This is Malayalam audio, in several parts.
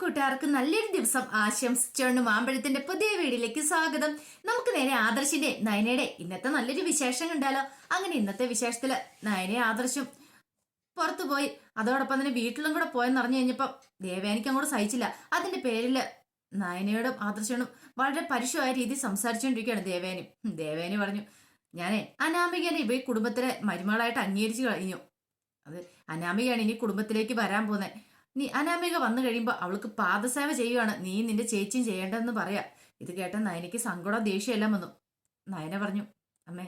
കൂട്ടുകാർക്ക് നല്ലൊരു ദിവസം ആശംസിച്ചുകൊണ്ട് മാമ്പഴത്തിന്റെ പുതിയ വീടിലേക്ക് സ്വാഗതം. നമുക്ക് നേരെ ആദർശിന്റെ നയനയുടെ ഇന്നത്തെ നല്ലൊരു വിശേഷം കണ്ടാലോ അങ്ങനെ ഇന്നത്തെ വിശേഷത്തിൽ നയനെ ആദർശും പുറത്തു പോയി. അതോടൊപ്പം തന്നെ വീട്ടിലും കൂടെ പോയെന്ന് അറിഞ്ഞു കഴിഞ്ഞപ്പോ ദേവേനിക്ക് അങ്ങോട്ട് സഹിച്ചില്ല. അതിന്റെ പേരിൽ നയനയോടും ആദർശനോടും വളരെ പരുഷമായ രീതി സംസാരിച്ചുകൊണ്ടിരിക്കുകയാണ് ദേവേനി ദേവേനി പറഞ്ഞു ഞാനേ അനാമികനെ ഇവ കുടുംബത്തിലെ മരുമകളായിട്ട് അംഗീകരിച്ചു കഴിഞ്ഞു. അത് അനാമികയാണ് ഇനി കുടുംബത്തിലേക്ക് വരാൻ പോകുന്നത്. നീ അനാമിക വന്നു കഴിയുമ്പോൾ അവൾക്ക് പാദസേവ ചെയ്യുവാണ്. നീ നിന്റെ ചേച്ചിയും ചെയ്യേണ്ടതെന്ന് പറയാ. ഇത് കേട്ട നയനയ്ക്ക് സങ്കടം ദേഷ്യമെല്ലാം വന്നു. നയന പറഞ്ഞു അമ്മേ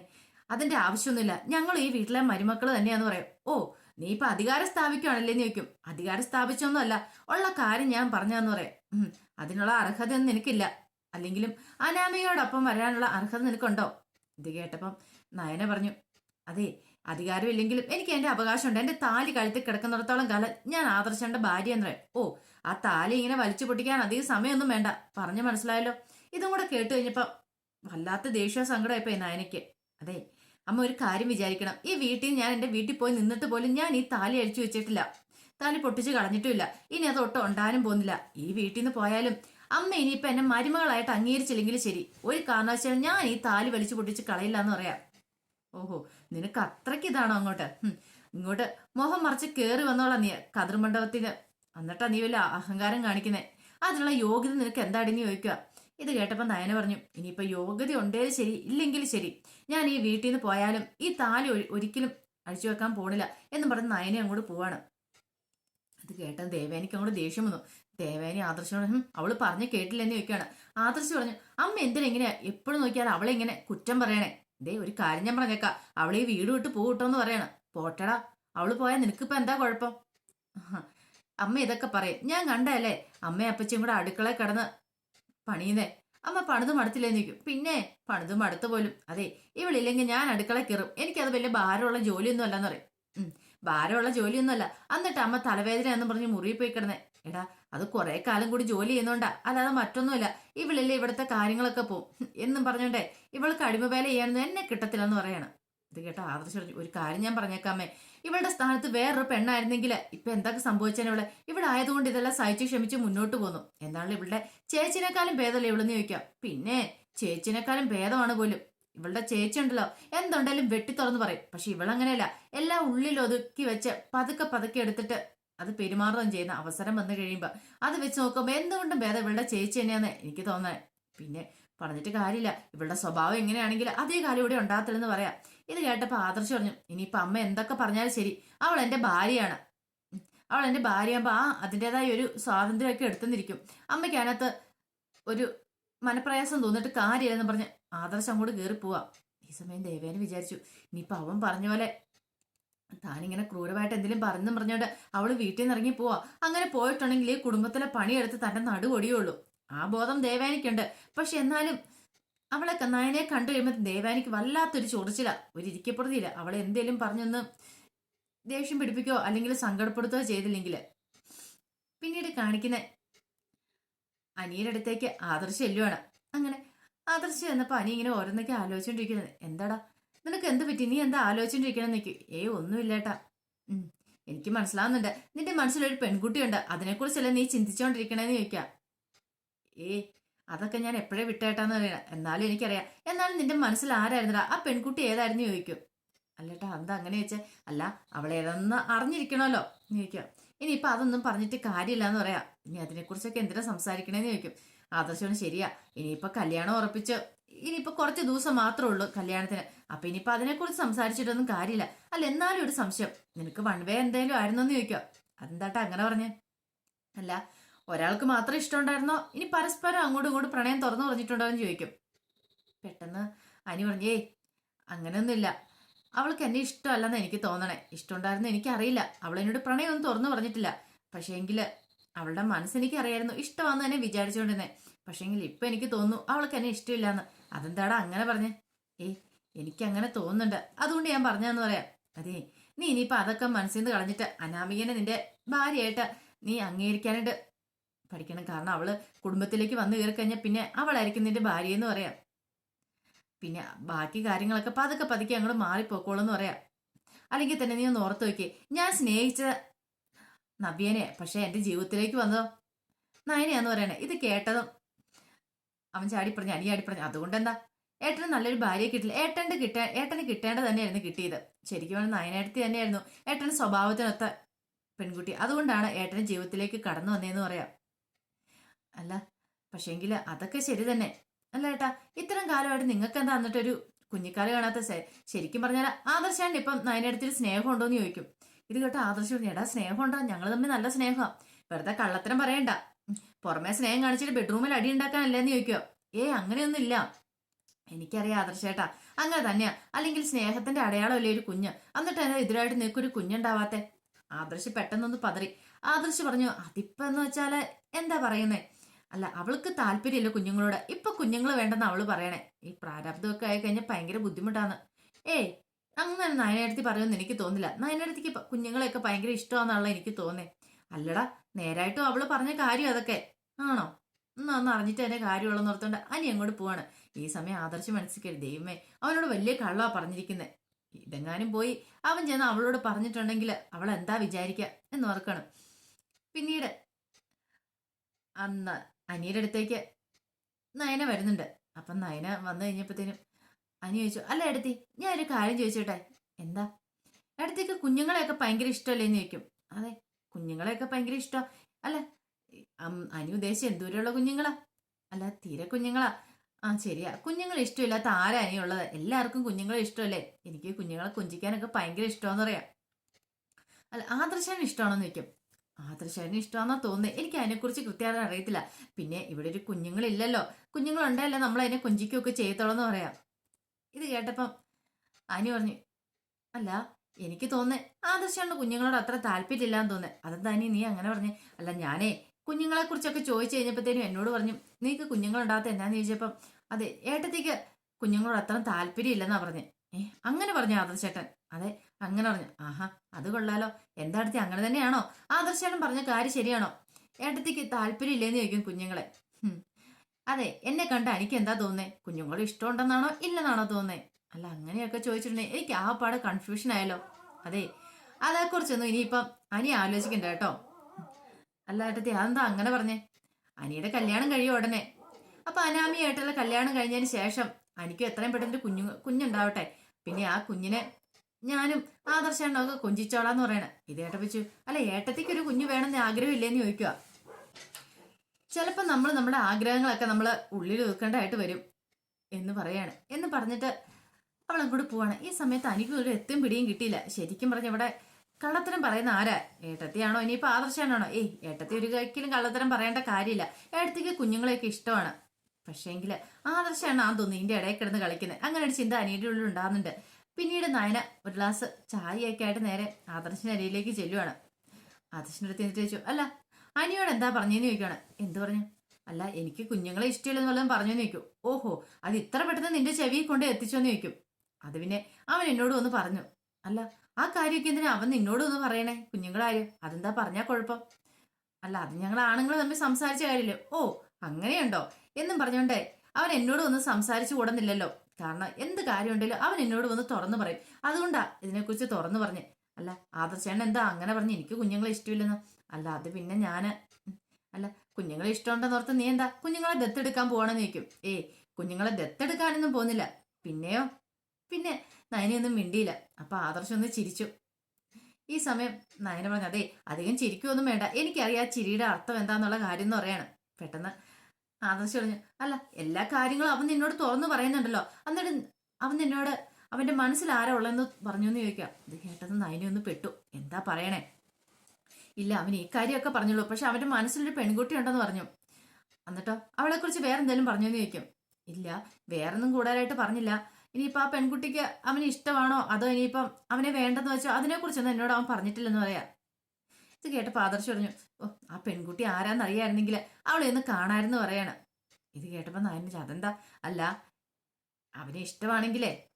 അതിന്റെ ആവശ്യമൊന്നുമില്ല. ഞങ്ങൾ ഈ വീട്ടിലെ മരുമക്കൾ തന്നെയാന്ന് പറയും. ഓ നീ ഇപ്പൊ അധികാരം സ്ഥാപിക്കുകയാണല്ലേ എന്ന് ചോദിക്കും. അധികാരം സ്ഥാപിച്ചൊന്നുമല്ല. ഉള്ള കാര്യം ഞാൻ പറഞ്ഞതെന്ന് പറയാം. അതിനുള്ള അർഹതയൊന്നും എനിക്കില്ല. അല്ലെങ്കിലും അനാമികയോടൊപ്പം വരാനുള്ള അർഹത നിനക്കുണ്ടോ? ഇത് കേട്ടപ്പം നയന പറഞ്ഞു അതെ അധികാരമില്ലെങ്കിലും എനിക്ക് എന്റെ അവകാശമുണ്ട്. എന്റെ താലി കഴുത്തിൽ കിടക്കുന്നിടത്തോളം കാലം ഞാൻ ആദർശന്റെ ഭാര്യ എന്ന് ഓ ആ താലി ഇങ്ങനെ വലിച്ചു പൊട്ടിക്കാൻ അധികം സമയമൊന്നും വേണ്ട. പറഞ്ഞു മനസ്സിലായല്ലോ? ഇതും കൂടെ കേട്ട് കഴിഞ്ഞപ്പോ വല്ലാത്ത ദേഷ്യ സങ്കടമായിപ്പോയി നയനയ്ക്ക്. അതെ അമ്മ ഒരു കാര്യം വിചാരിക്കണം. ഈ വീട്ടിൽ ഞാൻ എന്റെ വീട്ടിൽ പോയി നിന്നിട്ട് പോലും ഞാൻ ഈ താലി അഴിച്ചു വെച്ചിട്ടില്ല. താലി പൊട്ടിച്ച് കളഞ്ഞിട്ടുമില്ല. ഇനി അത് ഒട്ടും ഉണ്ടാനും പോകുന്നില്ല. ഈ വീട്ടിൽ നിന്ന് പോയാലും അമ്മ ഇനിയിപ്പോ എന്നെ മരുമകളായിട്ട് അംഗീകരിച്ചില്ലെങ്കിൽ ശരി. ഒരു കാരണവശാലും ഞാൻ ഈ താലി വലിച്ചു പൊട്ടിച്ച് കളയില്ല എന്ന് പറയാം. ഓഹോ നിനക്ക് അത്രയ്ക്ക് ഇതാണോ അങ്ങോട്ട്? ഇങ്ങോട്ട് മോഹം മറിച്ച് കയറി വന്നോളാം നീ കതിർമണ്ഡപത്തിന് എന്നിട്ടാ നീ വല്ല അഹങ്കാരം കാണിക്കുന്നേ? അതിനുള്ള യോഗ്യത നിനക്ക് എന്താടിന്ന് ചോദിക്കുക ഇത് കേട്ടപ്പോൾ നയന പറഞ്ഞു ഇനിയിപ്പോൾ യോഗ്യത ഉണ്ടേലും ശരി ഇല്ലെങ്കിൽ ശരി. ഞാൻ ഈ വീട്ടിൽ നിന്ന് പോയാലും ഈ താലി ഒരിക്കലും അഴിച്ചു വെക്കാൻ പോണില്ല എന്ന് പറഞ്ഞ് നയനെ അങ്ങോട്ട് പോവാണ്. അത് കേട്ട ദേവേനിക്ക് അങ്ങോട്ട് ദേഷ്യം വന്നു. ദേവേനി ആദർശനോട് അവൾ പറഞ്ഞ് കേട്ടില്ലെന്ന് ചോദിക്കുകയാണ് ആദർശ് പറഞ്ഞു അമ്മ എന്തിനെങ്ങനെയാ എപ്പോഴും നോക്കിയാൽ അവളെങ്ങനെ കുറ്റം പറയണേ? ദേ ഒരു കാര്യം ഞാൻ പറഞ്ഞേക്കാം. അവളെ ഈ വീട് വിട്ട് പോകട്ടോന്ന് പറയണ. പോട്ടടാ അവൾ പോയാൽ നിനക്കിപ്പോ എന്താ കുഴപ്പം? അമ്മ ഇതൊക്കെ പറയും. ഞാൻ കണ്ടല്ലേ അമ്മയും അപ്പച്ചും കൂടെ അടുക്കളയിൽ കിടന്ന് പണിയുന്നേ. അമ്മ പണിത് അടുത്തില്ലേ നിൽക്കും പിന്നെ പണിത് അടുത്ത് പോലും. അതെ ഇവളില്ലെങ്കിൽ ഞാൻ അടുക്കള കയറും. എനിക്കത് വലിയ ഭാരമുള്ള ജോലിയൊന്നും അല്ലെന്ന് പറയും. ഭാരമുള്ള ജോലിയൊന്നുമല്ല. എന്നിട്ട് അമ്മ തലവേദന എന്ന് പറഞ്ഞ് മുറിയിൽ പോയി കിടന്നേ. എടാ അത് കുറെ കാലം കൂടി ജോലി ചെയ്യുന്നോണ്ടാ. അല്ലാതെ മറ്റൊന്നുമില്ല. ഇവളില്ലേ ഇവിടുത്തെ കാര്യങ്ങളൊക്കെ പോവും. എന്നും പറഞ്ഞോണ്ടേ ഇവൾക്ക് അടിമവേല ചെയ്യാനൊന്നും എന്നെ കിട്ടത്തില്ലെന്ന് പറയാണ്. ഇത് കേട്ട ആദർശ് പറഞ്ഞു ഒരു കാര്യം ഞാൻ പറഞ്ഞേക്കാമേ ഇവളുടെ സ്ഥാനത്ത് വേറൊരു പെണ്ണായിരുന്നെങ്കിൽ ഇപ്പൊ എന്തൊക്കെ സംഭവിച്ചാൽ ഇവിടെ ഇവിടെ ആയതുകൊണ്ട് ഇതെല്ലാം സഹിച്ചു ക്ഷമിച്ച് മുന്നോട്ട് പോന്നു. എന്നാണ് ഇവളുടെ ചേച്ചിനെക്കാളും ഭേദമല്ലേ ഇവളെന്ന് ചോദിക്കാം. പിന്നെ ചേച്ചിനെക്കാളും ഭേദമാണ് പോലും. ഇവളുടെ ചേച്ചി ഉണ്ടല്ലോ എന്തുണ്ടെങ്കിലും വെട്ടി തുറന്ന് പറയും. പക്ഷെ ഇവളങ്ങനെയല്ല. എല്ലാം ഉള്ളിൽ ഒതുക്കി വെച്ച് പതുക്കെ പതുക്കെ എടുത്തിട്ട് അത് പെരുമാറുകയും ചെയ്യുന്ന അവസരം വന്നു കഴിയുമ്പോൾ അത് വെച്ച് നോക്കുമ്പോൾ എന്തുകൊണ്ടും ഭേദം ഇവളുടെ ചേച്ചി തന്നെയാന്ന് എനിക്ക് തോന്നുന്നത് പിന്നെ പറഞ്ഞിട്ട് കാര്യമില്ല. ഇവളുടെ സ്വഭാവം എങ്ങനെയാണെങ്കിൽ അതേ കാലം ഇവിടെ ഉണ്ടാകത്തില്ലെന്ന് പറയാം. ഇത് കേട്ടപ്പോൾ ആദർശ് പറഞ്ഞു ഇനിയിപ്പോൾ അമ്മ എന്തൊക്കെ പറഞ്ഞാലും ശരി. അവൾ എന്റെ ഭാര്യയാണ്. അവൾ എന്റെ ഭാര്യയാകുമ്പോൾ ആ അതിന്റെതായ ഒരു സ്വാതന്ത്ര്യമൊക്കെ എടുത്തെന്നിരിക്കും അമ്മയ്ക്ക് അതിനകത്ത് ഒരു മനപ്രയാസം തോന്നിട്ട് കാര്യമില്ലെന്ന് പറഞ്ഞ് ആദർശം അങ്ങോട്ട് കയറി പോവാം ഈ സമയം ദേവേനെ വിചാരിച്ചു. ഇനിയിപ്പോൾ അവൻ പറഞ്ഞ പോലെ താനിങ്ങനെ ക്രൂരമായിട്ട് എന്തെങ്കിലും പറഞ്ഞു പറഞ്ഞോണ്ട് അവൾ വീട്ടിൽ നിന്ന് ഇറങ്ങി പോവാ. അങ്ങനെ പോയിട്ടുണ്ടെങ്കിൽ കുടുംബത്തിലെ പണിയെടുത്ത് തന്റെ നടുവൊടിയുള്ളൂ ആ ബോധം ദേവാനിക്കുണ്ട്. പക്ഷെ എന്നാലും അവളെ നയനെ കണ്ടു കഴിയുമ്പോൾ ദേവാനിക്ക് വല്ലാത്തൊരു ചൊറിച്ചില. ഒരു ഇരിക്കപ്പെടുത്തിയില്ല അവളെ എന്തേലും പറഞ്ഞൊന്ന് ദേഷ്യം പിടിപ്പിക്കോ അല്ലെങ്കിൽ സങ്കടപ്പെടുത്തുകയോ ചെയ്തില്ലെങ്കിൽ പിന്നീട് കാണിക്കുന്ന അനിയുടെ അടുത്തേക്ക് ആദർശം എല്ലുവാണ് അങ്ങനെ ആദർശം എന്നപ്പോ അനി ഇങ്ങനെ ഓരോന്നൊക്കെ ആലോചിച്ചോണ്ടിരിക്കുന്നത് എന്താടാ നിനക്ക് എന്ത് പറ്റി? നീ എന്താ ആലോചിച്ചോണ്ടിരിക്കണം നിൽക്കും ഏ ഒന്നുമില്ലേട്ടാ. എനിക്ക് മനസ്സിലാവുന്നുണ്ട്. നിന്റെ മനസ്സിലൊരു പെൺകുട്ടിയുണ്ട്. അതിനെക്കുറിച്ചല്ലേ നീ ചിന്തിച്ചോണ്ടിരിക്കണേന്ന് ചോദിക്കാം. ഏ അതൊക്കെ ഞാൻ എപ്പോഴേ വിട്ടേട്ടാന്ന് പറയണം എന്നാലും എനിക്കറിയാം. എന്നാലും നിന്റെ മനസ്സിൽ ആരായിരുന്നടാ? ആ പെൺകുട്ടി ഏതായിരുന്നു ചോദിക്കും. അല്ലേട്ടാ എന്താ അങ്ങനെ ചോദിച്ചേ? അല്ല അവളേതെന്ന് അറിഞ്ഞിരിക്കണമല്ലോ ചോദിക്കാം. ഇനിയിപ്പൊ അതൊന്നും പറഞ്ഞിട്ട് കാര്യമില്ല എന്ന് പറയാം. ഇനി അതിനെക്കുറിച്ചൊക്കെ എന്തിനാ സംസാരിക്കണേന്ന് ചോദിക്കും. ആദർശമാണ് ശരിയാ. ഇനിയിപ്പൊ കല്യാണം ഉറപ്പിച്ച് ഇനിയിപ്പൊ കുറച്ച് ദിവസം മാത്രമേ ഉള്ളൂ കല്യാണത്തിന്. അപ്പൊ ഇനിയിപ്പോൾ അതിനെക്കുറിച്ച് സംസാരിച്ചിട്ടൊന്നും കാര്യമില്ല. അല്ല എന്നാലും ഒരു സംശയം. നിനക്ക് വൺ വേ എന്തെങ്കിലും ആയിരുന്നു എന്ന് ചോദിക്കോ. അതെന്താട്ടാ അങ്ങനെ പറഞ്ഞു? അല്ല ഒരാൾക്ക് മാത്രം ഇഷ്ടമുണ്ടായിരുന്നോ? ഇനി പരസ്പരം അങ്ങോട്ടും ഇങ്ങോട്ടും പ്രണയം തുറന്നു പറഞ്ഞിട്ടുണ്ടോ എന്ന് ചോദിക്കും. പെട്ടെന്ന് അനി പറഞ്ഞേ അങ്ങനെയൊന്നുമില്ല. അവൾക്ക് എന്നെ ഇഷ്ടമല്ലെന്ന് എനിക്ക് തോന്നണേ. ഇഷ്ടമുണ്ടായിരുന്നു എനിക്കറിയില്ല. അവൾ എന്നോട് പ്രണയമൊന്നും തുറന്നു പറഞ്ഞിട്ടില്ല. പക്ഷേങ്കിൽ അവളുടെ മനസ്സെനിക്ക് അറിയായിരുന്നു ഇഷ്ടമാണെന്ന് തന്നെ വിചാരിച്ചുകൊണ്ടിരുന്നെ. പക്ഷേങ്കിൽ ഇപ്പൊ എനിക്ക് തോന്നുന്നു അവൾക്ക് എന്നെ ഇഷ്ടമില്ലാന്ന്. അതെന്താടാ അങ്ങനെ പറഞ്ഞേ? ഏയ് എനിക്ക് അങ്ങനെ തോന്നുന്നുണ്ട്. അതുകൊണ്ട് ഞാൻ പറഞ്ഞതെന്ന് പറയാം. അതെ നീ ഇനിയിപ്പൊ അതൊക്കെ മനസ്സിൽ നിന്ന് കളഞ്ഞിട്ട് അനാമികനെ നിന്റെ ഭാര്യയായിട്ട് നീ അംഗീകരിക്കാനായിട്ട് പഠിക്കണം. കാരണം അവൾ കുടുംബത്തിലേക്ക് വന്നു കയറി കഴിഞ്ഞാൽ പിന്നെ അവളായിരിക്കും നിന്റെ ഭാര്യ എന്ന് പറയാം. പിന്നെ ബാക്കി കാര്യങ്ങളൊക്കെ പതുക്കെ പതുക്കെ അങ്ങോട്ട് മാറിപ്പോക്കോളെന്ന് പറയാം. അല്ലെങ്കിൽ തന്നെ നീ ഒന്ന് ഓർത്ത് നോക്കിയേ. ഞാൻ സ്നേഹിച്ച നവ്യനെ പക്ഷെ എന്റെ ജീവിതത്തിലേക്ക് വന്നോ നയനയാന്ന് പറയണേ ഇത് കേട്ടതും അവൻ ചാടിപ്പറഞ്ഞു അനി ചാടിപ്പറഞ്ഞു അതുകൊണ്ട് എന്താ ഏട്ടന് നല്ലൊരു ഭാര്യയെ കിട്ടില്ല. ഏട്ടന്റെ കിട്ടാൻ ഏട്ടന് കിട്ടേണ്ടത് തന്നെയായിരുന്നു കിട്ടിയത്. ശരിക്കും പറഞ്ഞാൽ നയനടുത്ത് തന്നെയായിരുന്നു ഏട്ടന് സ്വഭാവത്തിനൊത്ത പെൺകുട്ടി. അതുകൊണ്ടാണ് ഏട്ടന് ജീവിതത്തിലേക്ക് കടന്നു വന്നതെന്ന് പറയാം. അല്ല പക്ഷേങ്കിൽ അതൊക്കെ ശരി തന്നെ. അല്ല ഏട്ടാ ഇത്തരം കാലമായിട്ട് നിങ്ങൾക്ക് എന്താ എന്നിട്ടൊരു കുഞ്ഞിക്കാൽ കാണാത്ത ശരിക്കും പറഞ്ഞാൽ ആദർശാണ്ട് ഇപ്പം നയനടുത്തൊരു സ്നേഹമുണ്ടോ എന്ന് ചോദിക്കും. ഇത് കേട്ടോ ആദർശം പറഞ്ഞു, എടാ സ്നേഹം ഉണ്ടോ ഞങ്ങൾ തമ്മിൽ നല്ല സ്നേഹമാണ് വെറുതെ കള്ളത്തരം പറയണ്ട. പുറമേ സ്നേഹം കാണിച്ചിട്ട് ബെഡ്റൂമിൽ അടി ഉണ്ടാക്കാനല്ലേന്ന് ചോദിക്കോ. ഏ അങ്ങനെയൊന്നും ഇല്ല എനിക്കറിയാം ആദർശേട്ടാ അങ്ങനെ തന്നെയാ. അല്ലെങ്കിൽ സ്നേഹത്തിന്റെ അടയാളമല്ലേ ഒരു കുഞ്ഞ്? എന്നിട്ട് അതിന് എതിരായിട്ട് നിനക്കൊരു കുഞ്ഞുണ്ടാവാത്തെ? ആദർശ് പെട്ടെന്നൊന്ന് പതറി. ആദർശ് പറഞ്ഞു അതിപ്പോ എന്ന് വെച്ചാൽ എന്താ പറയുന്നേ? അല്ല അവൾക്ക് താല്പര്യമില്ല കുഞ്ഞുങ്ങളോട്. ഇപ്പൊ കുഞ്ഞുങ്ങൾ വേണ്ടെന്ന് അവൾ പറയണേ. ഈ പ്രാരാബ്ദമൊക്കെ ആയി കഴിഞ്ഞാൽ ഭയങ്കര ബുദ്ധിമുട്ടാണ് ഏയ് അങ്ങനെ നയനടുത്തി പറയുമെന്ന് എനിക്ക് തോന്നില്ല നയനടുത്തിക്ക് കുഞ്ഞുങ്ങളെയൊക്കെ ഭയങ്കര ഇഷ്ടമാണെന്നുള്ള എനിക്ക് തോന്നേ അല്ലടാ നേരായിട്ടും അവൾ പറഞ്ഞ കാര്യം അതൊക്കെ. ആണോ? എന്നാ ഒന്ന് അറിഞ്ഞിട്ട് എന്നെ കാര്യമുള്ളെന്ന് ഓർത്തോണ്ട് അനി അങ്ങോട്ട് പോവാണ്. ഈ സമയം ആദർശ് മനസ്സിക്കരുത് ദൈവമേ അവനോട് വലിയ കള്ളാ പറഞ്ഞിരിക്കുന്നത് ഇതെങ്ങാനും പോയി അവൻ ചെന്ന് അവളോട് പറഞ്ഞിട്ടുണ്ടെങ്കിൽ അവൾ എന്താ വിചാരിക്കുക എന്ന് ഓർക്കണം. പിന്നീട് അന്ന് അനിയുടെ അടുത്തേക്ക് നയന വരുന്നുണ്ട്. അപ്പം നയന വന്നു കഴിഞ്ഞപ്പോഴത്തേനും അനി ചോദിച്ചു അല്ല എടുത്തി ഞാൻ ഒരു കാര്യം ചോദിച്ചോട്ടെ? എന്താ? എടുത്തേക്ക് കുഞ്ഞുങ്ങളെയൊക്കെ ഭയങ്കര ഇഷ്ടമല്ലേ എന്ന് ചോദിക്കും. അതെ കുഞ്ഞുങ്ങളെയൊക്കെ ഭയങ്കര ഇഷ്ടം അല്ല അനു ഉദ്ദേശിച്ച എന്തൂരമുള്ള കുഞ്ഞുങ്ങളാ? അല്ല തീരെ കുഞ്ഞുങ്ങളാ. ആ ശരിയാ കുഞ്ഞുങ്ങൾ ഇഷ്ടമില്ലാത്ത ആരാ അനിയുള്ളത് എല്ലാവർക്കും കുഞ്ഞുങ്ങളെ ഇഷ്ടമല്ലേ? എനിക്ക് കുഞ്ഞുങ്ങളെ കുഞ്ചിക്കാനൊക്കെ ഭയങ്കര ഇഷ്ടമാണെന്ന് പറയാം. അല്ല ആദർശാന് ഇഷ്ടമാണെന്ന് ചോദിക്കും. ആദർശാന് ഇഷ്ടമാണെന്നാ തോന്നുന്നത് എനിക്ക് അതിനെക്കുറിച്ച് കൃത്യമായിട്ട് അറിയത്തില്ല. പിന്നെ ഇവിടെ ഒരു കുഞ്ഞുങ്ങളില്ലല്ലോ. കുഞ്ഞുങ്ങളുണ്ടായല്ലോ നമ്മൾ അതിനെ കൊഞ്ചിക്കുകയൊക്കെ ചെയ്യത്തോളെന്ന് പറയാം. ഇത് കേട്ടപ്പം ആനി പറഞ്ഞു അല്ല എനിക്ക് തോന്നേ ആദർശാണ് കുഞ്ഞുങ്ങളോട് അത്ര താല്പര്യമില്ലാന്ന് തോന്നേ അതെന്താ അനി നീ അങ്ങനെ പറഞ്ഞു? അല്ല ഞാനേ കുഞ്ഞുങ്ങളെ കുറിച്ചൊക്കെ ചോദിച്ചു കഴിഞ്ഞപ്പോഴത്തേനും എന്നോട് പറഞ്ഞു നീക്ക് കുഞ്ഞുങ്ങളുണ്ടാകത്ത എന്നാന്ന് ചോദിച്ചപ്പം അതെ ഏട്ടത്തേക്ക് കുഞ്ഞുങ്ങളോട് അത്ര താല്പര്യമില്ലെന്നാ പറഞ്ഞേ. ഏ അങ്ങനെ പറഞ്ഞു ആദർശേട്ടൻ? അതെ അങ്ങനെ പറഞ്ഞു. ആഹാ അത് കൊള്ളാലോ. എന്താ അടുത്ത് അങ്ങനെ തന്നെയാണോ? ആദർശേട്ടൻ പറഞ്ഞ കാര്യം ശരിയാണോ? ഏട്ടത്തേക്ക് താല്പര്യമില്ലെന്ന് ചോദിക്കും കുഞ്ഞുങ്ങളെ. അതെ എന്നെ കണ്ട എനിക്ക് എന്താ തോന്നേ കുഞ്ഞുങ്ങളോട് ഇഷ്ടമുണ്ടെന്നാണോ ഇല്ലെന്നാണോ തോന്നേ അല്ല അങ്ങനെയൊക്കെ ചോദിച്ചിട്ടുണ്ടെങ്കിൽ എനിക്ക് ആ പാടെ കൺഫ്യൂഷൻ ആയല്ലോ. അതെ അതേക്കുറിച്ചൊന്നും ഇനിയിപ്പം അനി ആലോചിക്കണ്ട കേട്ടോ. അല്ല ഏട്ടത്തി അതെന്താ അങ്ങനെ പറഞ്ഞേ? അനിയുടെ കല്യാണം കഴിയും ഉടനെ. അപ്പൊ അനാമി അനാമിയായിട്ടുള്ള കല്യാണം കഴിഞ്ഞതിന് ശേഷം അനിക്കും എത്രയും പെട്ടെന്ന് കുഞ്ഞു കുഞ്ഞുണ്ടാവട്ടെ. പിന്നെ ആ കുഞ്ഞിനെ ഞാനും ആദർശേണ്ടൊക്കെ കൊഞ്ചിച്ചോളാന്ന് പറയണേ. ഇത് ഏട്ടപ്പിച്ചു അല്ല ഏട്ടത്തിക്ക് ഒരു കുഞ്ഞു വേണമെന്ന് ആഗ്രഹമില്ലേന്ന് ചോദിക്കുക ചിലപ്പോൾ നമ്മൾ നമ്മുടെ ആഗ്രഹങ്ങളൊക്കെ നമ്മൾ ഉള്ളിൽ വെക്കേണ്ടതായിട്ട് വരും എന്ന് പറയാണ്. എന്ന് പറഞ്ഞിട്ട് അവൾ അങ്ങോട്ട് പോവാണ്. ഈ സമയത്ത് അനിക്ക് ഒരു എത്തും പിടിയും കിട്ടിയില്ല. ശരിക്കും പറഞ്ഞ ഇവിടെ കള്ളത്തരം പറയുന്ന ആരാ? ഏട്ടത്തിയാണോ? ഇനിയിപ്പോൾ ആദർശാണോ ഏയ് ഏട്ടത്തി ഒരു കൈക്കിലും കള്ളത്തരം പറയേണ്ട കാര്യമില്ല. ഏട്ടത്തിക്ക് കുഞ്ഞുങ്ങളെയൊക്കെ ഇഷ്ടമാണ്. പക്ഷേങ്കിൽ ആദർശാണ് ആ തോന്നുന്നു ഇതിന്റെ ഇടയിൽ കിടന്ന് കളിക്കുന്നത് അങ്ങനെ ഒരു ചിന്ത അനിയുടെ ഉള്ളിൽ ഉണ്ടാകുന്നുണ്ട് പിന്നീട് നയന ഒരു ഗ്ലാസ് ചായയൊക്കെ ആയിട്ട് നേരെ ആദർശിന്റെ അരിയിലേക്ക് ചെല്ലുവാണ്. ആദർശിന്റെ അടുത്ത് എന്നിട്ട് ചോദിച്ചു അല്ല അനിയോട് എന്താ പറഞ്ഞെന്ന് ചോദിക്കുകയാണ് എന്ത് പറഞ്ഞു? അല്ല എനിക്ക് കുഞ്ഞുങ്ങളെ ഇഷ്ടമില്ലെന്ന് വല്ലതും പറഞ്ഞെന്ന് ചോദിക്കും. ഓഹോ അത് ഇത്ര പെട്ടെന്ന് നിന്റെ ചെവിയിൽ കൊണ്ട് എത്തിച്ചോന്ന് ചോദിക്കും. അത് പിന്നെ അവൻ എന്നോട് ഒന്ന് പറഞ്ഞു. അല്ല ആ കാര്യമൊക്കെ എന്തിനാ അവൻ നിന്നോട് ഒന്ന് പറയണേ? കുഞ്ഞുങ്ങളാരും? അതെന്താ പറഞ്ഞാൽ കുഴപ്പം? അല്ല അത് ഞങ്ങൾ ആണുങ്ങൾ തമ്മിൽ സംസാരിച്ച കാര്യമില്ല ഓ അങ്ങനെയുണ്ടോ? എന്നും പറഞ്ഞോണ്ടേ അവൻ എന്നോട് ഒന്ന് സംസാരിച്ചു കൂടുന്നില്ലല്ലോ. കാരണം എന്ത് കാര്യമുണ്ടെങ്കിലും അവൻ എന്നോട് ഒന്ന് തുറന്നു പറയും. അതുകൊണ്ടാ ഇതിനെക്കുറിച്ച് തുറന്നു പറഞ്ഞ്. അല്ല ആദർശേണ്ണ എന്താ അങ്ങനെ പറഞ്ഞ് എനിക്ക് കുഞ്ഞുങ്ങളെ ഇഷ്ടമില്ലെന്ന്? അല്ല അത് പിന്നെ ഞാൻ അല്ല കുഞ്ഞുങ്ങളെ ഇഷ്ടമുണ്ടെന്ന് ഓർത്ത് നീ എന്താ കുഞ്ഞുങ്ങളെ ദത്തെടുക്കാൻ പോകണമെന്ന് ചോദിക്കും. ഏയ് കുഞ്ഞുങ്ങളെ ദത്തെടുക്കാനൊന്നും പോകുന്നില്ല. പിന്നെയോ? പിന്നെ നയനയൊന്നും മിണ്ടിയില്ല. അപ്പൊ ആദർശം ഒന്ന് ചിരിച്ചു. ഈ സമയം നയന പറഞ്ഞു അതെ അധികം ചിരിക്കുമൊന്നും വേണ്ട. എനിക്കറിയാം ചിരിയുടെ അർത്ഥം എന്താന്നുള്ള കാര്യം എന്ന് പറയാണ്. പെട്ടെന്ന് ആദർശം പറഞ്ഞു അല്ല എല്ലാ കാര്യങ്ങളും അവൻ നിന്നോട് തുറന്നു പറയുന്നുണ്ടല്ലോ. എന്നിട്ട് അവൻ നിന്നോട് അവന്റെ മനസ്സിൽ ആരാ ഉള്ളതെന്ന് പറഞ്ഞു എന്ന് ചോദിക്കാം. ഇത് കേട്ടത് നയന ഒന്ന് പെട്ടു. എന്താ പറയണേ? ഇല്ല അവൻ ഈ കാര്യമൊക്കെ പറഞ്ഞുള്ളൂ. പക്ഷെ അവന്റെ മനസ്സിലൊരു പെൺകുട്ടി ഉണ്ടെന്ന് പറഞ്ഞു. എന്നിട്ടോ അവളെ കുറിച്ച് വേറെ എന്തെങ്കിലും പറഞ്ഞു എന്ന് ചോദിക്കും. ഇല്ല വേറൊന്നും കൂടുതലായിട്ട് പറഞ്ഞില്ല. ഇനിയിപ്പോ ആ പെൺകുട്ടിക്ക് അവന് ഇഷ്ടമാണോ? അതോ ഇനിയിപ്പം അവനെ വേണ്ടെന്ന് വെച്ചോ? അതിനെക്കുറിച്ചൊന്നും എന്നോട് അവൻ പറഞ്ഞിട്ടില്ലെന്ന് പറയാ. ഇത് കേട്ടപ്പോൾ ആദർശ് പറഞ്ഞു ഓ ആ പെൺകുട്ടി ആരാന്ന് അറിയായിരുന്നെങ്കിൽ അവളെ ഒന്ന് കാണായിരുന്നു പറയാണ്. ഇത് കേട്ടപ്പോൾ നായന അതെന്താ? അല്ല അവനെ ഇഷ്ടമാണെങ്കിലേ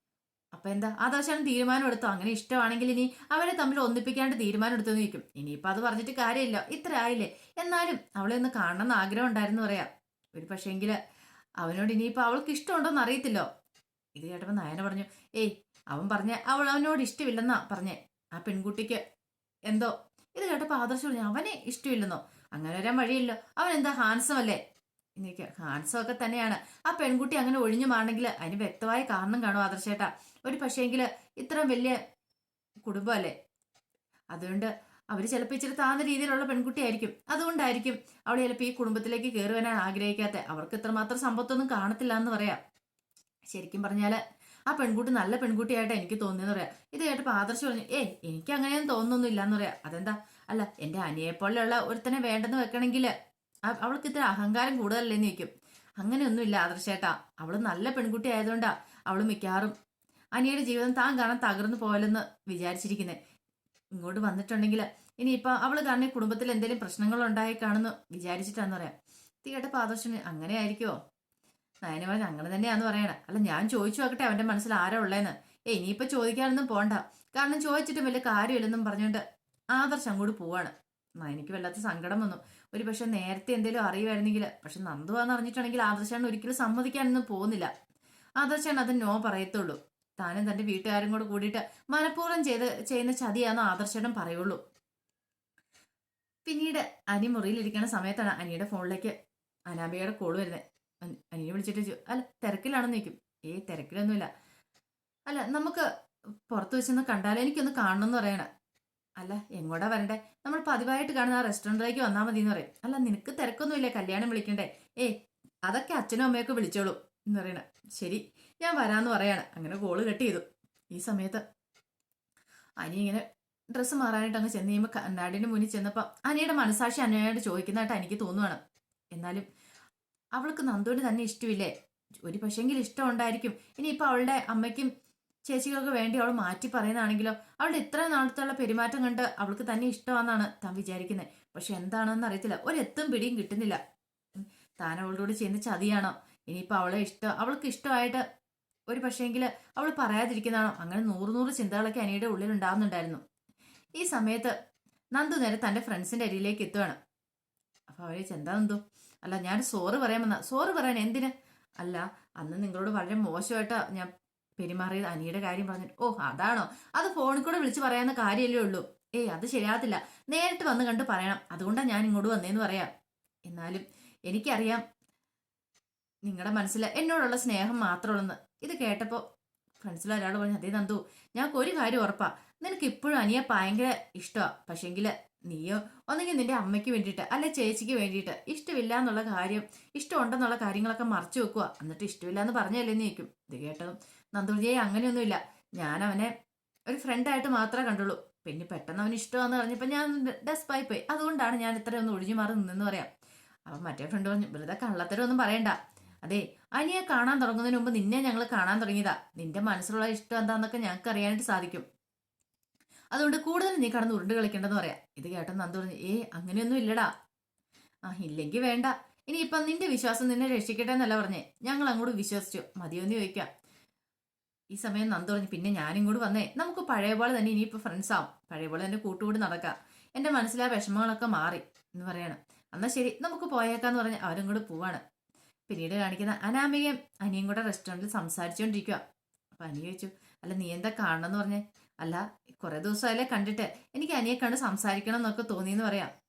അപ്പൊ എന്താ? ആ ദശാണ് തീരുമാനം എടുത്തു അങ്ങനെ ഇഷ്ടമാണെങ്കിൽ ഇനി അവരെ തമ്മിൽ ഒന്നിപ്പിക്കാണ്ട് തീരുമാനം എടുത്തു നിൽക്കും ഇനിയിപ്പോ അത് പറഞ്ഞിട്ട് കാര്യമില്ല. ഇത്ര ആയില്ലേ? എന്നാലും അവളെ ഒന്ന് കാണണം എന്ന് ആഗ്രഹം ഉണ്ടായിരുന്നു പറയാം. ഒരു പക്ഷേങ്കിൽ അവനോട് ഇനിയിപ്പോ അവൾക്ക് ഇഷ്ടമുണ്ടോന്ന് അറിയത്തില്ലോ. ഇത് കേട്ടപ്പോ നയന പറഞ്ഞു ഏയ് അവൻ പറഞ്ഞ അവൾ അവനോട് ഇഷ്ടമില്ലെന്നാ പറഞ്ഞേ. ആ പെൺകുട്ടിക്ക് എന്തോ? ഇത് കേട്ടപ്പോ ആദർശം പറഞ്ഞു അവനെ ഇഷ്ടമില്ലെന്നോ? അങ്ങനെ വരാൻ വഴിയില്ലോ അവൻ എന്താ ഹാൻസം അല്ലേ? എനിക്ക് ഹാൻസം ഒക്കെ തന്നെയാണ്. ആ പെൺകുട്ടി അങ്ങനെ ഒഴിഞ്ഞു മാറണമെങ്കിൽ അതിന് വ്യക്തമായ കാരണം കാണും ആദർശേട്ടാ. ഒരു പക്ഷേങ്കിൽ ഇത്ര വലിയ കുടുംബമല്ലേ? അതുകൊണ്ട് അവർ ചിലപ്പോൾ ഇച്ചിരി താഴ്ന്ന രീതിയിലുള്ള പെൺകുട്ടിയായിരിക്കും അതുകൊണ്ടായിരിക്കും അവൾ ചിലപ്പോൾ ഈ കുടുംബത്തിലേക്ക് കയറി ആഗ്രഹിക്കാത്ത. അവർക്ക് ഇത്രമാത്രം സമ്പത്തൊന്നും കാണത്തില്ല എന്ന് പറയാം. ശരിക്കും പറഞ്ഞാൽ ആ പെൺകുട്ടി നല്ല പെൺകുട്ടിയായിട്ട് എനിക്ക് തോന്നിയെന്ന് പറയാം. ഇത് കേട്ടപ്പോൾ ആദർശം പറഞ്ഞു ഏയ് എനിക്ക് അങ്ങനെയൊന്നും തോന്നുന്നൊന്നും എന്ന് പറയാം. അതെന്താ? അല്ല എന്റെ അനിയെപ്പോലെയുള്ള ഒരുത്തനെ വേണ്ടെന്ന് വെക്കണമെങ്കിൽ അവൾക്ക് ഇത്ര അഹങ്കാരം കൂടുതലല്ലേന്ന് ചോദിക്കും. അങ്ങനെയൊന്നുമില്ല ആദർശേട്ടാ. അവൾ നല്ല പെൺകുട്ടി ആയതുകൊണ്ടാ അവൾ മിക്കവാറും അനിയുടെ ജീവിതം താൻ കാരണം തകർന്നു പോയാലെന്ന് വിചാരിച്ചിരിക്കുന്നത് ഇങ്ങോട്ട് വന്നിട്ടുണ്ടെങ്കിൽ ഇനിയിപ്പോൾ അവൾ കാരണം കുടുംബത്തിൽ എന്തെങ്കിലും പ്രശ്നങ്ങൾ ഉണ്ടായി കാണുന്നു വിചാരിച്ചിട്ടാന്ന് പറയാം. ഇത് കേട്ടപ്പോൾ ആദർശന് അങ്ങനെ ആയിരിക്കുമോ നയന പറഞ്ഞ അങ്ങനെ തന്നെയാന്ന് പറയണേ. അല്ല ഞാൻ ചോദിച്ചു നോക്കട്ടെ അവന്റെ മനസ്സിൽ ആരാ ഉള്ളേന്ന്. ഏ ഇനിയിപ്പോൾ ചോദിക്കാനൊന്നും പോണ്ട. കാരണം ചോദിച്ചിട്ട് വലിയ കാര്യമില്ലെന്നും പറഞ്ഞുകൊണ്ട് ആദർശം അങ്ങോട്ട് പോവാണ്. നയനിക്ക് വല്ലാത്ത സങ്കടം വന്നു. ഒരു പക്ഷെ നേരത്തെ എന്തെങ്കിലും അറിയുമായിരുന്നെങ്കിൽ പക്ഷെ നന്ദുവാന്ന് അറിഞ്ഞിട്ടുണ്ടെങ്കിൽ ആദർശാണ് ഒരിക്കലും സമ്മതിക്കാനൊന്നും പോകുന്നില്ല. ആദർശാണ് അത് നോ പറയത്തുള്ളൂ. താനും തന്റെ വീട്ടുകാരും കൂടെ കൂടിയിട്ട് മനഃപൂർവം ചെയ്ത് ചെയ്യുന്ന ചതിയാന്ന് ആദർശനം പറയുള്ളൂ. പിന്നീട് അനി മുറിയിലിരിക്കുന്ന സമയത്താണ് അനിയുടെ ഫോണിലേക്ക് അനാബിയുടെ കോൾ വരുന്നത് അനിയെ വിളിച്ചിട്ട് അല്ല തിരക്കിലാണെന്ന് നിൽക്കും ഏ തിരക്കിലൊന്നുമില്ല. അല്ല നമുക്ക് പുറത്ത് വെച്ചൊന്ന് കണ്ടാലോ എനിക്കൊന്ന് കാണണം എന്ന് പറയണ. അല്ല എങ്ങോട്ടാ വരണ്ടേ? നമ്മൾ പതിവായിട്ട് കാണുന്ന ആ റെസ്റ്റോറന്റിലേക്ക് വന്നാൽ മതി എന്ന് പറയും. അല്ല നിനക്ക് തിരക്കൊന്നുമില്ലേ കല്യാണം വിളിക്കണ്ടേ? ഏ അതൊക്കെ അച്ഛനും അമ്മയൊക്കെ വിളിച്ചോളൂ എന്ന് പറയണ. ശരി ഞാൻ വരാന്ന് പറയാണ്. അങ്ങനെ കോൾ കട്ട് ചെയ്തു. ഈ സമയത്ത് അനി ഇങ്ങനെ ഡ്രസ്സ് മാറാനായിട്ട് അങ്ങ് ചെന്ന് കഴിയുമ്പോൾ കണ്ണാടിന്റെ മുന്നിൽ ചെന്നപ്പോൾ അനിയുടെ മനസാക്ഷി അനിയോട് ചോദിക്കുന്നതായിട്ട് എനിക്ക് തോന്നുവാണ്. എന്നാലും അവൾക്ക് നന്ദുവിന് തന്നെ ഇഷ്ടമില്ലേ ഒരു പക്ഷേങ്കിൽ ഇഷ്ടം ഉണ്ടായിരിക്കും. ഇനിയിപ്പോൾ അവളുടെ അമ്മയ്ക്കും ചേച്ചികൾക്ക് വേണ്ടി അവൾ മാറ്റി പറയുന്നതാണെങ്കിലോ? അവളുടെ ഇത്ര നാളത്തുള്ള പെരുമാറ്റം കണ്ട് അവൾക്ക് തന്നെ ഇഷ്ടമാണെന്നാണ് താൻ വിചാരിക്കുന്നത് പക്ഷെ എന്താണെന്ന് അറിയത്തില്ല. ഒരെത്തും പിടിയും കിട്ടുന്നില്ല. താൻ അവളോട് ചെയ്യുന്ന ചതിയാണോ? ഇനിയിപ്പോൾ അവളെ ഇഷ്ടം അവൾക്ക് ഇഷ്ടമായിട്ട് ഒരു പക്ഷേങ്കിൽ അവൾ പറയാതിരിക്കുന്നതാണോ? അങ്ങനെ നൂറ് നൂറ് ചിന്തകളൊക്കെ അനിയുടെ ഉള്ളിൽ ഉണ്ടാകുന്നുണ്ടായിരുന്നു ഈ സമയത്ത് നന്ദു നേരെ തന്റെ ഫ്രണ്ട്സിന്റെ അരിയിലേക്ക് എത്തുകയാണ് അപ്പോൾ അവരെ ചെന്താ നന്ദു? അല്ല ഞാൻ സോറ് പറയാമെന്നാ സോറ് പറയാൻ എന്തിന്? അല്ല അന്ന് നിങ്ങളോട് വളരെ മോശമായിട്ട് ഞാൻ പെരുമാറിയത് അനിയുടെ കാര്യം പറഞ്ഞു ഓ അതാണോ? അത് ഫോണിൽ കൂടെ വിളിച്ച് പറയാവുന്ന കാര്യമല്ലേ ഉള്ളൂ. ഏയ് അത് ശരിയാകത്തില്ല. നേരിട്ട് വന്ന് കണ്ട് പറയണം. അതുകൊണ്ടാണ് ഞാൻ ഇങ്ങോട്ട് വന്നേന്ന് പറയാം. എന്നാലും എനിക്കറിയാം നിങ്ങളുടെ മനസ്സിൽ എന്നോടുള്ള സ്നേഹം മാത്രമുള്ളെന്ന്. ഇത് കേട്ടപ്പോൾ ഫ്രണ്ട്സിൽ ഒരാൾ പറഞ്ഞു അതേ നന്ദു ഞങ്ങൾക്ക് ഒരു കാര്യം ഉറപ്പാ. നിനക്ക് ഇപ്പോഴും അനിയെ ഭയങ്കര ഇഷ്ടമാണ് പക്ഷെങ്കിൽ നീയോ? ഒന്നെങ്കിൽ നിന്റെ അമ്മയ്ക്ക് വേണ്ടിയിട്ട് അല്ലെ ചേച്ചിക്ക് വേണ്ടിയിട്ട്. ഇഷ്ടമില്ല എന്നുള്ള കാര്യം ഇഷ്ടമുണ്ടെന്നുള്ള കാര്യങ്ങളൊക്കെ മറച്ചു വെക്കുക എന്നിട്ട് ഇഷ്ടമില്ല എന്ന് പറഞ്ഞല്ലേ നീക്കും ഇത് കേട്ടതും നന്ദുജിയെ അങ്ങനെയൊന്നുമില്ല. ഞാൻ അവനെ ഒരു ഫ്രണ്ടായിട്ട് മാത്രമേ കണ്ടുള്ളൂ. പിന്നെ പെട്ടെന്ന് അവന് ഇഷ്ടമാണെന്ന് പറഞ്ഞപ്പോൾ ഞാൻ ഡെസ്പായി പോയി അതുകൊണ്ടാണ് ഞാൻ ഇത്ര ഒന്ന് ഒഴിഞ്ഞു മാറി നിന്നെന്ന് പറയാം. അപ്പം മറ്റേ ഫ്രണ്ട് പറഞ്ഞു വെറുതെ കള്ളത്തരമൊന്നും പറയണ്ട. അതെ അനിയെ കാണാൻ തുടങ്ങുന്നതിന് മുമ്പ് നിന്നെ ഞങ്ങൾ കാണാൻ തുടങ്ങിയതാ. നിന്റെ മനസ്സിലുള്ള ഇഷ്ടം എന്താന്നൊക്കെ ഞങ്ങൾക്ക് അറിയാനായിട്ട് സാധിക്കും. അതുകൊണ്ട് കൂടുതൽ നീ കടന്ന് ഉരുണ്ട് കളിക്കേണ്ടെന്ന് പറയാം. ഇത് കേട്ടോ നന്ദു പറഞ്ഞു ഏ അങ്ങനെയൊന്നും ഇല്ലടാ. ആ ഇല്ലെങ്കിൽ വേണ്ട. ഇനിയിപ്പം നിന്റെ വിശ്വാസം നിന്നെ രക്ഷിക്കട്ടെ എന്നല്ല പറഞ്ഞേ. ഞങ്ങൾ അങ്ങോട്ട് വിശ്വസിച്ചു. മതിയോന്ന് ചോദിക്കാം. ഈ സമയം നന്ദു പറഞ്ഞു പിന്നെ ഞാനും കൂടി വന്നേ. നമുക്ക് പഴയ പോലെ തന്നെ ഇനിയിപ്പോൾ ഫ്രണ്ട്സ് ആവും. പഴയ പോലെ തന്നെ കൂട്ടുകൂടി നടക്കാം. എന്റെ മനസ്സിലെ വിഷമങ്ങളൊക്കെ മാറി എന്ന് പറയണം. എന്നാൽ ശരി നമുക്ക് പോയേക്കാന്ന് പറഞ്ഞ് അവരും കൂടെ പോവാണ്. പിന്നീട് കാണിക്കുന്ന അനാമികയും അനിയും കൂടെ റെസ്റ്റോറന്റിൽ സംസാരിച്ചുകൊണ്ടിരിക്കുക അപ്പം അനിയ ചോദിച്ചു അല്ല നീ എന്താ കാണണമെന്ന് പറഞ്ഞേ? അല്ല കുറേ ദിവസമായാലേ കണ്ടിട്ട്. എനിക്ക് അനിയെ കണ്ട് സംസാരിക്കണം എന്നൊക്കെ തോന്നിയെന്ന് പറയാം.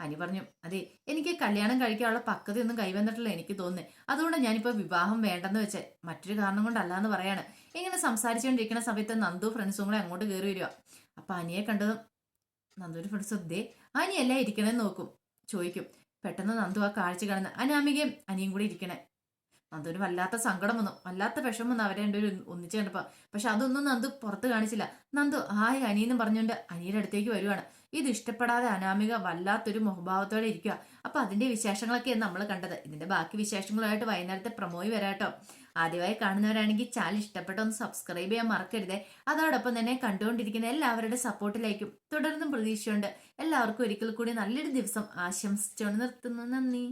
അനി പറഞ്ഞു അതെ എനിക്ക് കല്യാണം കഴിക്കാനുള്ള പക്വതയൊന്നും കൈവന്നിട്ടില്ല എനിക്ക് തോന്നുന്നത് അതുകൊണ്ട് ഞാനിപ്പോൾ വിവാഹം വേണ്ടെന്ന് വെച്ച്. മറ്റൊരു കാരണം കൊണ്ടല്ല എന്ന് പറയാണ്. ഇങ്ങനെ സംസാരിച്ചുകൊണ്ടിരിക്കുന്ന സമയത്ത് നന്ദു ഫ്രണ്ട്സും കൂടെ അങ്ങോട്ട് കയറി വരിക. അപ്പം അനിയെ കണ്ടതും നന്ദുവിന്റെ ഫ്രണ്ട്സ് ദേ അനിയല്ല ഇരിക്കണേന്ന് നോക്കും. ചോദിക്കും. പെട്ടെന്ന് നന്ദു ആ കാഴ്ച കാണുന്ന അനാമികയും അനിയും കൂടി ഇരിക്കണേ. നന്ദുവിന് വല്ലാത്ത സങ്കടം വന്നു. വല്ലാത്ത വിഷമം വന്നു അവരെ രണ്ടുപേരും ഒന്നിച്ച് കണ്ടപ്പോൾ പക്ഷെ അതൊന്നും നന്ദു പുറത്ത് കാണിച്ചില്ല. നന്ദു ഹായ് അനിയെന്നും പറഞ്ഞുകൊണ്ട് അനിയുടെ അടുത്തേക്ക് വരുവാണ്. ഇത് ഇഷ്ടപ്പെടാതെ അനാമിക വല്ലാത്തൊരു മുഖഭാവത്തോടെ ഇരിക്കുക അപ്പൊ അതിന്റെ വിശേഷങ്ങളൊക്കെയാണ് നമ്മൾ കണ്ടത്. ഇതിന്റെ ബാക്കി വിശേഷങ്ങളുമായിട്ട് വൈകുന്നേരത്തെ പ്രമോയി വരാട്ടോ ആദ്യമായി കാണുന്നവരാണെങ്കിൽ ചാനൽ ഇഷ്ടപ്പെട്ട ഒന്ന് സബ്സ്ക്രൈബ് ചെയ്യാൻ മറക്കരുത്. അതോടൊപ്പം തന്നെ കണ്ടുകൊണ്ടിരിക്കുന്ന എല്ലാവരുടെ സപ്പോർട്ടിലേക്കും തുടർന്നും പ്രതീക്ഷയുണ്ട്. എല്ലാവർക്കും ഒരിക്കൽ കൂടി നല്ലൊരു ദിവസം ആശംസിച്ചുകൊണ്ട് നിർത്തുന്നു. നന്ദി.